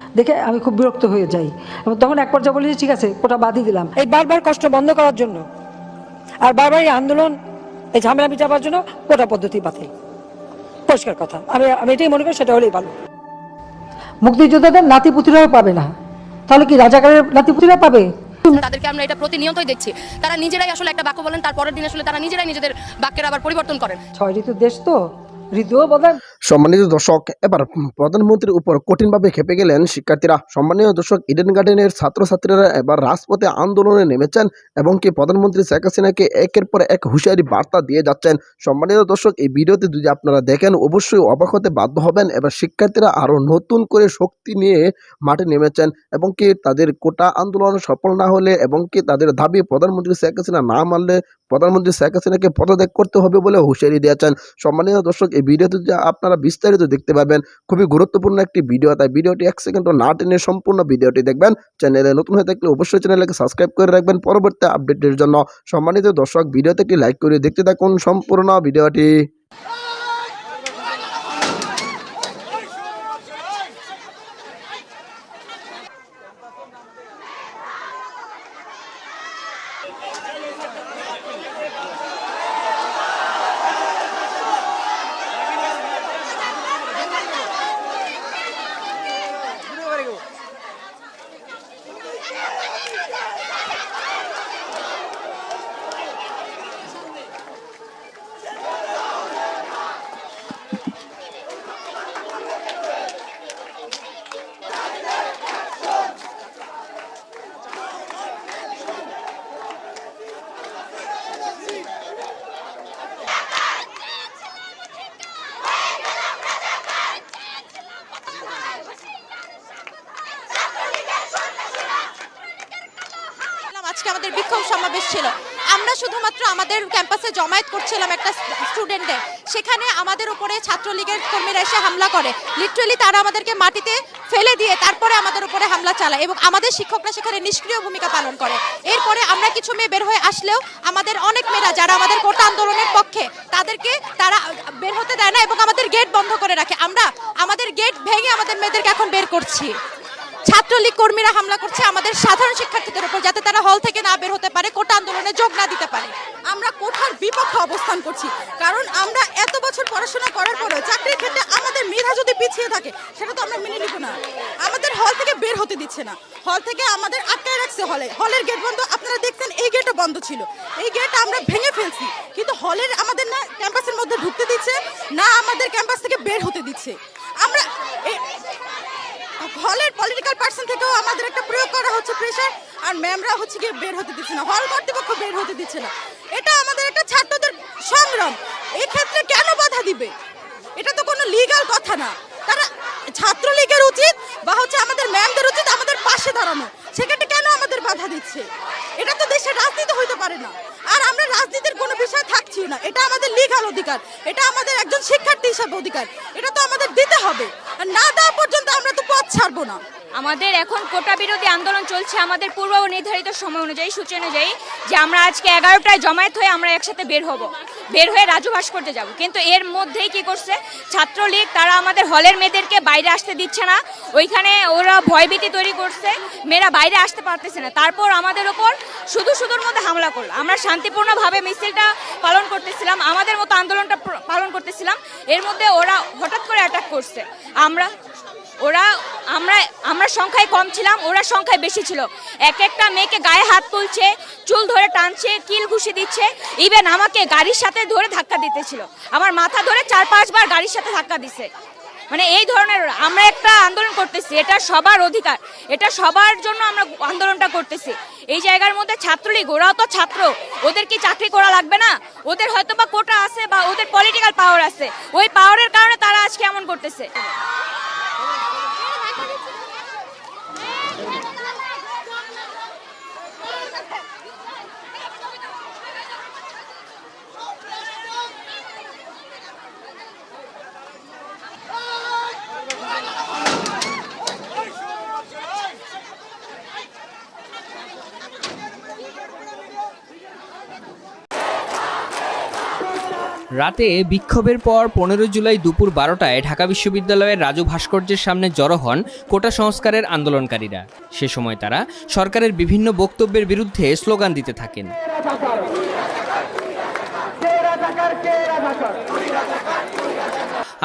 দেখে আমি খুব বিরক্ত হয়ে যাই। এবং তখন এক পর্যায়ে বলি ঠিক আছে কোটা বাদই দিলাম। এই বারবার কষ্ট বন্ধ করার জন্য আর বারবার এই আন্দোলন এই ঝামেলা মিটাবার জন্য কোটা পদ্ধতি বাতিল পরিষ্কার কথা। আমি আমি এটাই মনে করি সেটা হলেই ভালো। মুক্তিযোদ্ধাদের নাতিপুতিরাও পাবে না। তাহলে কি রাজাকারের নাতিপুতিরা পাবে? তাদেরকে আমরা এটা প্রতিনিয়তই দেখছি। তারা নিজেরাই আসলে একটা বাক্য বলেন তার পরের দিন আসলে তারা নিজেরাই নিজেদের বাক্যের আবার পরিবর্তন করেন। ছয় ঋতুর দেশ তো ঋতুও বদলায় সম্মানিত দর্শক, এবার প্রধানমন্ত্রীর উপর কঠিনভাবে খেপে গেলেন শিক্ষার্থীরা। সম্মানীয় দর্শক ইডেন গার্ডেনের ছাত্রছাত্রীরা এবার রাজপথে আন্দোলনে নেমেছেন এবং কি প্রধানমন্ত্রী শেখ হাসিনাকে একের পর এক হুঁশিয়ারি বার্তা দিয়ে যাচ্ছেন। সম্মানিত দর্শক, এই ভিডিওতে যদি আপনারা দেখেন, অবশ্যই অবাক হতে বাধ্য হবেন। এবার শিক্ষার্থীরা আরও নতুন করে শক্তি নিয়ে মাঠে নেমেছেন এবং কি তাদের কোটা আন্দোলন সফল না হলে এবং কি তাদের দাবি প্রধানমন্ত্রী শেখ হাসিনা না মানলে প্রধানমন্ত্রী শেখ হাসিনাকে পদত্যাগ করতে হবে বলে হুঁশিয়ারি দিয়েছেন। সম্মানীয় দর্শক, এই ভিডিওতে যে আপনারা বিস্তারিত দেখতে পাবেন খুবই গুরুত্বপূর্ণ একটি ভিডিও তাই ভিডিওটি এক সেকেন্ডও না টেনে সম্পূর্ণ ভিডিওটি দেখবেন। চ্যানেলে নতুন হয়ে থাকলে অবশ্যই চ্যানেলকে সাবস্ক্রাইব করে রাখবেন পরবর্তী আপডেটের জন্য। সম্মানিত দর্শক ভিডিওতে একটি লাইক করে দেখতে থাকুন সম্পূর্ণ ভিডিওটি ছিলাম, আজকে আমাদের বিক্ষোভ সমাবেশ ছিল। আমরা শুধুমাত্র আমাদের ক্যাম্পাসে জমায়েত করছিলাম একটা স্টুডেন্টদের সেখানে আমাদের উপরে ছাত্রলীগের কর্মীরা এসে হামলা করে। লিটারেলি তারা আমাদেরকে মাটিতে ফেলে দিয়ে তারপরে আমাদের উপরে হামলা চালায় এবং আমাদের শিক্ষকরা সেখানে নিষ্ক্রিয় ভূমিকা পালন করে। এরপরে আমরা কিছু মেয়ে বের হয়ে আসলেও আমাদের অনেক মেয়েরা যারা আমাদের কোটা আন্দোলনের পক্ষে, তাদেরকে তারা বের হতে দেয় না এবং আমাদের গেট বন্ধ করে রাখে। আমরা, আমাদের গেট ভেঙে আমাদের মেয়েদেরকে এখন বের করছি। ছাত্রলীগ কর্মীরা হামলা করছে আমাদের সাধারণ শিক্ষার্থীদের উপর যাতে তারা হল থেকে না বের হতে পারে, কোটা আন্দোলনে যোগ না দিতে পারে। আমরা কোঠার বিপক্ষে অবস্থান করছি, কারণ আমরা এত বছর পড়াশোনা করার পরেও চাকরির ক্ষেত্রে আমাদের মেধা যদি পিছিয়ে থাকে, সেটা তো আমরা মেনে নিব না। আমাদের হল থেকে বের হতে দিচ্ছে না। হল থেকে আমাদের আটকায় রাখছে হলে। হলের গেট বন্ধ, আপনারা দেখছেন এই গেটও বন্ধ ছিল। এই গেট আমরা ভেঙে ফেলছি, কিন্তু হলের আমাদের না ক্যাম্পাসের মধ্যে ঢুকতে দিচ্ছে, না আমাদের ক্যাম্পাস থেকে বের হতে দিচ্ছে। আমরা হলের পলিটিক্যাল পার্সন থেকেও আমাদের একটা প্রয়োগ করা হচ্ছে প্রেশার আর ম্যামরা হচ্ছে গিয়ে বের হতে দিচ্ছে না। হল কর্তৃপক্ষ বের হতে দিচ্ছে না। এটা আমাদের একটা ছাত্রদের সংগ্রাম। এই ক্ষেত্রে কেন বাধা দিবে? এটা তো কোনো লিগ্যাল কথা না। তারা ছাত্রলীগের উচিত বা হচ্ছে আমাদের ম্যামদের উচিত আমাদের পাশে দাঁড়ানো। সেক্ষেত্রে কেন আমাদের বাধা দিচ্ছে? এটা তো দেশের রাজনীতি হইতে পারে না। আর আমরা রাজনীতির কোনো বিষয় থাকছি না। এটা আমাদের লিগাল অধিকার। এটা আমাদের একজন শিক্ষার্থী হিসাবে অধিকার। এটা তো আমাদের দিতে হবে। না দেওয়া পর্যন্ত আমরা তো পথ ছাড়বো না। আমাদের এখন কোটা বিরোধী আন্দোলন চলছে, আমাদের পূর্ব নির্ধারিত সময় অনুযায়ী, সূচি অনুযায়ী যে আমরা আজকে এগারোটায় জমায়েত হয়ে আমরা একসাথে বের হব। বের হয়ে রাজু ভাস করতে যাব। কিন্তু এর মধ্যেই কি করছে? ছাত্রলীগ, তারা আমাদের হলের মেয়েদেরকে বাইরে আসতে দিচ্ছে না। ওইখানে ওরা ভয়ভীতি তৈরি করছে। মেয়েরা বাইরে আসতে পারতেছে না। তারপর আমাদের ওপর শুধু শুধুর মধ্যে হামলা করল। আমরা শান্তিপূর্ণভাবে মিছিলটা পালন করতেছিলাম। আমাদের মতো আন্দোলনটা পালন করতেছিলাম। এর মধ্যে ওরা হঠাৎ করে অ্যাটাক করছে। আমরা ওরা আমরা আমরা সংখ্যায় কম ছিলাম, ওরা সংখ্যায় বেশি ছিল। এক একটা মেয়েকে গায়ে হাত তুলছে, চুল ধরে টানছে, কিল ঘুষি দিচ্ছে ইভেন আমাকে গাড়ির সাথে ধরে ধাক্কা দিতেছিল। আমার মাথা ধরে চার পাঁচবার গাড়ির সাথে ধাক্কা দিছে। মানে এই ধরনের আমরা একটা আন্দোলন করতেছি, এটা সবার অধিকার, এটা সবার জন্য আমরা আন্দোলনটা করতেছি। এই জায়গার মধ্যে ছাত্রলীগ, ওরাও তো ছাত্র, ওদের কি চাকরি করা লাগবে না? ওদের হয়তো বা কোটা আছে বা ওদের পলিটিক্যাল পাওয়ার আছে, ওই পাওয়ারের কারণে তারা আজকে এমন করতেছে। রাতে বিক্ষোভের পর পনেরো জুলাই দুপুর বারোটায় ঢাকা বিশ্ববিদ্যালয়ের রাজু ভাস্কর্যের সামনে জড়ো হন কোটা সংস্কারের আন্দোলনকারীরা। সে সময় তারা সরকারের বিভিন্ন বক্তব্যের বিরুদ্ধে স্লোগান দিতে থাকেন।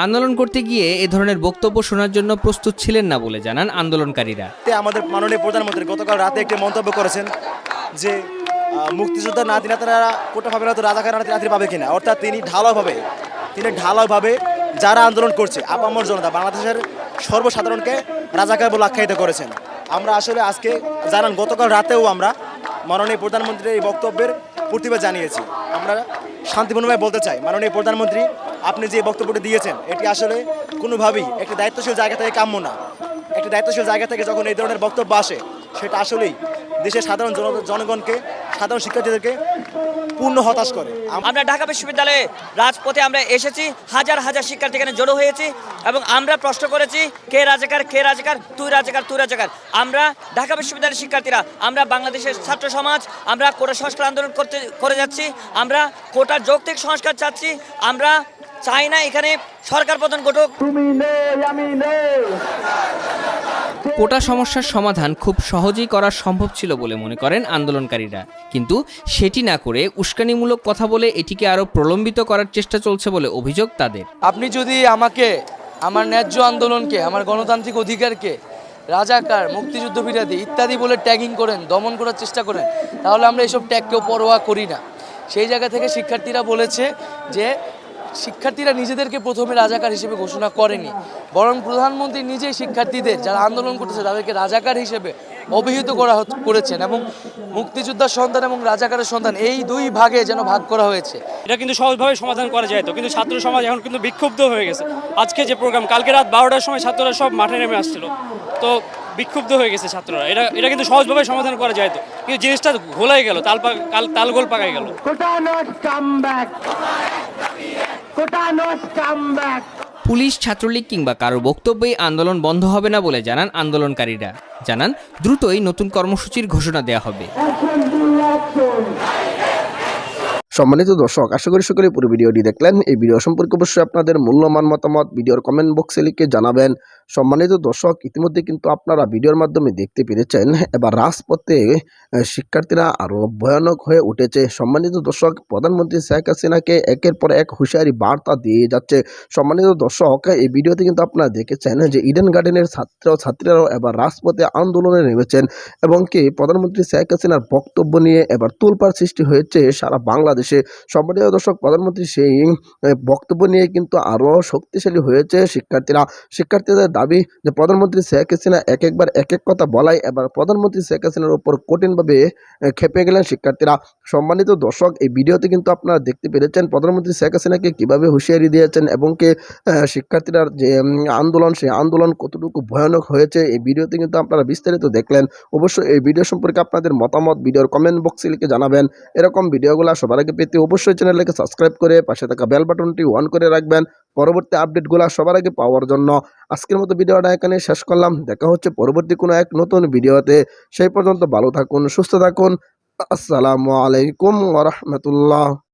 আন্দোলন করতে গিয়ে এ ধরনের বক্তব্য শোনার জন্য প্রস্তুত ছিলেন না বলে জানান আন্দোলনকারীরা। আমাদের মাননীয় প্রধানমন্ত্রী গতকাল রাতে একটি মন্তব্য করেছেন যে মুক্তিযোদ্ধা নাতি নাতারা কোটা পাবে না, তো রাজাকার নাতি নাতি পাবে কিনা? অর্থাৎ তিনি ঢালাওভাবে তিনি ঢালাওভাবে যারা আন্দোলন করছে, আপামর জনতা, বাংলাদেশের সর্বসাধারণকে রাজাকার বলে আখ্যায়িত করেছেন। আমরা আসলে আজকে জানান, গতকাল রাতেও আমরা মাননীয় প্রধানমন্ত্রীর এই বক্তব্যের প্রতিবাদ জানিয়েছি। আমরা শান্তিপূর্ণভাবে বলতে চাই, মাননীয় প্রধানমন্ত্রী, আপনি যে বক্তব্যটি দিয়েছেন, এটি আসলে কোনোভাবেই একটি দায়িত্বশীল জায়গা থেকে কাম্য না। একটি দায়িত্বশীল জায়গা থেকে যখন এই ধরনের বক্তব্য আসে, সেটা আসলেই দেশের সাধারণ জন- জনগণকে সাধারণ শিক্ষার্থীদেরকে পূর্ণ হতাশ করে। আমরা ঢাকা বিশ্ববিদ্যালয়ে রাজপথে আমরা এসেছি হাজার হাজার শিক্ষার্থী এখানে জড়ো হয়েছি এবং আমরা প্রশ্ন করেছি কে রাজাকার কে রাজাকার তুই রাজাকার তুই রাজাকার। আমরা ঢাকা বিশ্ববিদ্যালয়ের শিক্ষার্থীরা আমরা বাংলাদেশের ছাত্র সমাজ আমরা কোটা সংস্কার আন্দোলন করতে করে যাচ্ছি আমরা কোটার যৌক্তিক সংস্কার চাচ্ছি আমরা চাই না এখানে সরকার প্রধান ঘটুক। কোটা সমস্যার সমাধান খুব সহজেই করা সম্ভব ছিল বলে মনে করেন আন্দোলনকারীরা। কিন্তু সেটি না করে উস্কানিমূলক কথা বলে এটিকে আরও প্রলম্বিত করার চেষ্টা চলছে বলে অভিযোগ তাদের। আপনি যদি আমাকে, আমার ন্যায্য আন্দোলনকে, আমার গণতান্ত্রিক অধিকারকে, রাজাকার মুক্তিযুদ্ধ বিরোধী ইত্যাদি বলে ট্যাগিং করেন, দমন করার চেষ্টা করেন, তাহলে আমরা এসব ট্যাগকেও পরোয়া করি না। সেই জায়গা থেকে শিক্ষার্থীরা বলেছে যে শিক্ষার্থীরা নিজেদেরকে প্রথমে রাজাকার হিসেবে ঘোষণা করেনি। বরং প্রধানমন্ত্রী নিজেই শিক্ষার্থীদের যারা আন্দোলন করতেছে তাদেরকে রাজাকার হিসেবে অভিহিত করা হত- করেছেন এবং মুক্তিযোদ্ধার সন্তান এবং রাজাকারের সন্তান এই দুই ভাগে যেন ভাগ করা হয়েছে। এটা কিন্তু সহজভাবে সমাধান করা যায় তো। কিন্তু ছাত্র সমাজ এখন কিন্তু বিক্ষুব্ধ হয়ে গেছে। আজকে যে প্রোগ্রাম কালকে রাত বারোটার সময় ছাত্ররা সব মাঠে নেমে আসছিল। তো বিক্ষুব্ধ হয়ে গেছে ছাত্ররা। এটা এটা কিন্তু সহজভাবে সমাধান করা যায় তো। কিন্তু জিনিসটা ঘোলাই গেল তাল তালগোল পাকাই গেল। পুলিশ ছাত্রলীগ কিংবা কারও বক্তব্যেই আন্দোলন বন্ধ হবে না বলে জানান আন্দোলনকারীরা। জানান দ্রুতই নতুন কর্মসূচির ঘোষণা দেয়া হবে। সম্মানিত দর্শক, আশা করি সকলে পুরো ভিডিওটি দেখলেন। এই ভিডিও সম্পর্কে অবশ্যই আপনাদের মূল্যমান মতামত ভিডিওর কমেন্ট বক্সে লিখে জানাবেন। সম্মানিত দর্শক, ইতিমধ্যে কিন্তু আপনারা ভিডিওর মাধ্যমে দেখতে পেরেছেন, এবার রাজপথে শিক্ষার্থীরা আরও ভয়ানক হয়ে উঠেছে। সম্মানিত দর্শক, প্রধানমন্ত্রী শেখ হাসিনাকে একের পর এক হুঁশিয়ারি বার্তা দিয়ে যাচ্ছে। সম্মানিত দর্শক, এই ভিডিওতে কিন্তু আপনারা দেখেছেন যে ইডেন গার্ডেনের ছাত্র ছাত্রীরাও এবার রাজপথে আন্দোলনে নেমেছেন। এবং কি, প্রধানমন্ত্রী শেখ হাসিনার বক্তব্য নিয়ে এবার তোলপাড় সৃষ্টি হয়েছে সারা বাংলাদেশে। সম্মানিত দর্শক, প্রধানমন্ত্রী সেই বক্তব্য নিয়ে কিন্তু আরও শক্তিশালী হয়েছে শিক্ষার্থীরা। শিক্ষার্থীদের দাবি যে প্রধানমন্ত্রী শেখ হাসিনা এক একবার এক এক কথা বলাই, এবার প্রধানমন্ত্রী শেখ হাসিনার উপর কঠিনভাবে খেপে গেলেন শিক্ষার্থীরা। সম্মানিত দর্শক, এই ভিডিওতে কিন্তু আপনারা দেখতে পেরেছেন প্রধানমন্ত্রী শেখ হাসিনাকে কীভাবে হুঁশিয়ারি দিয়েছেন এবং কি শিক্ষার্থীরা যে আন্দোলন সেই আন্দোলন কতটুকু ভয়ানক হয়েছে, এই ভিডিওতে কিন্তু আপনারা বিস্তারিত দেখলেন। অবশ্যই এই ভিডিও সম্পর্কে আপনাদের মতামত, ভিডিওর কমেন্ট বক্সে লিখে জানাবেন। এরকম ভিডিওগুলো সবার আগে পেতে অবশ্যই চ্যানেলটাকে সাবস্ক্রাইব করে পাশে থাকা বেল বাটনটি অন করে রাখবেন। পরবর্তী আপডেটগুলো সবার আগে পাওয়ার জন্য আজকের মতো ভিডিওটা এখানে শেষ করলাম। দেখা হচ্ছে পরবর্তী কোনো এক নতুন ভিডিওতে। সেই পর্যন্ত ভালো থাকুন, সুস্থ থাকুন। আসসালামু আলাইকুম ওরহমতুল্লাহ